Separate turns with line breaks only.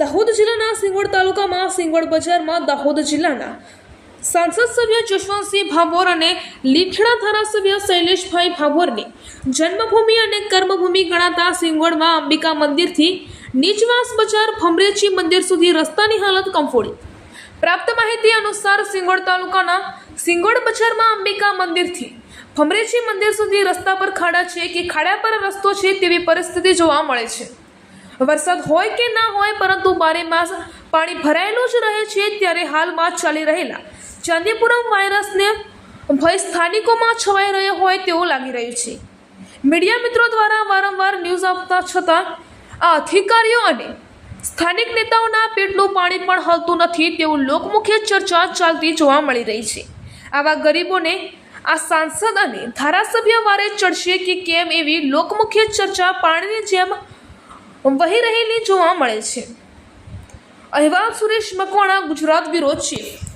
દાહોદ જિલ્લાના સિંગવડ તાલુકામાં સિંગવડ બજારમાં દાહોદ જિલ્લાના સાંસદ સભ્ય જશવંતસિંહ ભાભોર અને લીઠડા ધારાસભ્ય શૈલેષભાઈ ભાભોરની જન્મભૂમિ અને કર્મભૂમિ ગણાતા સિંગવડમાં અંબિકા મંદિરથી નીચવાસ બજાર ભમરેચી મંદિર સુધી રસ્તાની હાલત કંફોડી પ્રાપ્ત માહિતી અનુસાર સિંગવડ તાલુકાના સિંગવડ બજારમાં અંબિકા મંદિરથી ભમરેચી મંદિર સુધી રસ્તા પર ખાડા છે કે ખાડા પર રસ્તો છે તેવી પરિસ્થિતિ જોવા મળે છે. વરસાદ હોય કે ના હોય, પરંતુ બારે માસ પાણી ભરાયેલું જ રહે છે ત્યારે હાલમાં ચાલી રહેલા ચાંદીપુરમ વાયરસને ભય સ્થાનિકોમાં છવાઈ રહ્યો હોય તેવું લાગી રહ્યું છે. મીડિયા મિત્રો દ્વારા વારંવાર ન્યૂઝ આપતા છતાં આ અધિકારીઓ અને સ્થાનિક નેતાઓના પેટનું પાણી પણ હલતું નથી તેવું લોકમુખ્ય ચર્ચા ચાલતી જોવા મળી રહી છે. આવા ગરીબોને આ સાંસદ અને ધારાસભ્ય વારે ચડશે કે કેમ એવી લોકમુખ્ય ચર્ચા પાણીની જેમ વહી રહેલી જોવા મળે છે. અહેવાલ સુરેશ મકવાણા ગુજરાત બ્યુરો ચીફ.